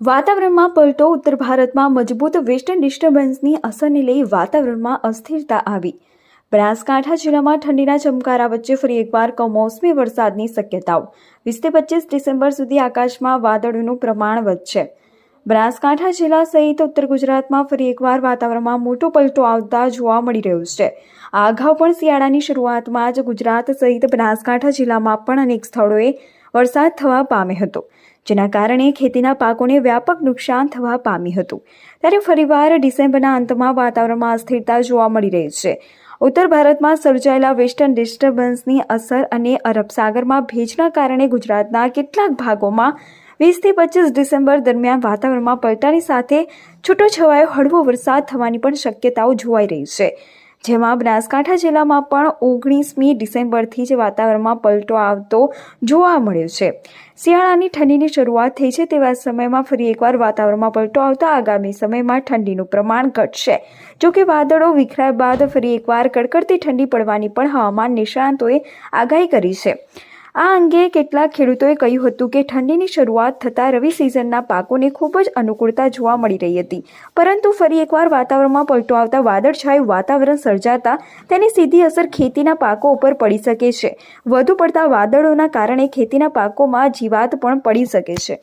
વાતાવરણમાં પલટો ઉત્તર ભારતમાં મજબૂત વેસ્ટર્ન ડિસ્ટર્બન્સની અસરને લઈ વાતાવરણમાં અસ્થિરતા આવી. બનાસકાંઠા જિલ્લામાં ઠંડીના ચમકારા વચ્ચે ફરી એકવાર કમોસમી વરસાદની શક્યતાઓ. વીસથી પચીસ ડિસેમ્બર સુધી આકાશમાં વાદળોનું પ્રમાણ વધશે. બનાસકાંઠા જિલ્લા સહિત ઉત્તર ગુજરાતમાં ફરી એકવાર વાતાવરણમાં મોટો પલટો આવતા જોવા મળી રહ્યું છે. આ અગાઉ પણ શિયાળાની શરૂઆતમાં જ ગુજરાત સહિત બનાસકાંઠા જિલ્લામાં પણ અનેક સ્થળોએ વરસાદ થવા પામ્યો હતો, જેના કારણે ખેતીના પાકોને વ્યાપક નુકસાન થવા પામ્યું હતું. ત્યારે ફરીવાર ડિસેમ્બરના અંતમાં વાતાવરણમાં અસ્થિરતા જોવા મળી રહી છે. ઉત્તર ભારતમાં સર્જાયેલા વેસ્ટર્ન ડિસ્ટર્બન્સની અસર અને અરબ સાગરમાં ભેજના કારણે ગુજરાતના કેટલાક ભાગોમાં વીસથી પચીસ ડિસેમ્બર દરમિયાન વાતાવરણમાં પલટાની સાથે છૂટોછવાયો હળવો વરસાદ થવાની પણ શક્યતાઓ જોવાઈ રહી છે. જેમાં બનાસકાંઠા જિલ્લામાં પણ ઓગણીસમી ડિસેમ્બરથી જ વાતાવરણમાં પલટો આવતો જોવા મળ્યો છે. શિયાળાની ઠંડીની શરૂઆત થઈ છે તેવા સમયમાં ફરી એકવાર વાતાવરણમાં પલટો આવતા આગામી સમયમાં ઠંડીનું પ્રમાણ ઘટશે. જો કે વાદળો વિખરાયા બાદ ફરી એકવાર કડકડતી ઠંડી પડવાની પણ હવામાન નિષ્ણાંતોએ આગાહી કરી છે. આ અંગે કેટલાક ખેડૂતોએ કહ્યું હતું કે ઠંડીની શરૂઆત થતાં રવિ સિઝનના પાકોને ખૂબ જ અનુકૂળતા જોવા મળી રહી હતી. પરંતુ ફરી એકવાર વાતાવરણમાં પલટો આવતા વાદળછાયું વાતાવરણ સર્જાતા તેની સીધી અસર ખેતીના પાકો ઉપર પડી શકે છે. વધુ પડતા વાદળોના કારણે ખેતીના પાકોમાં જીવાત પણ પડી શકે છે.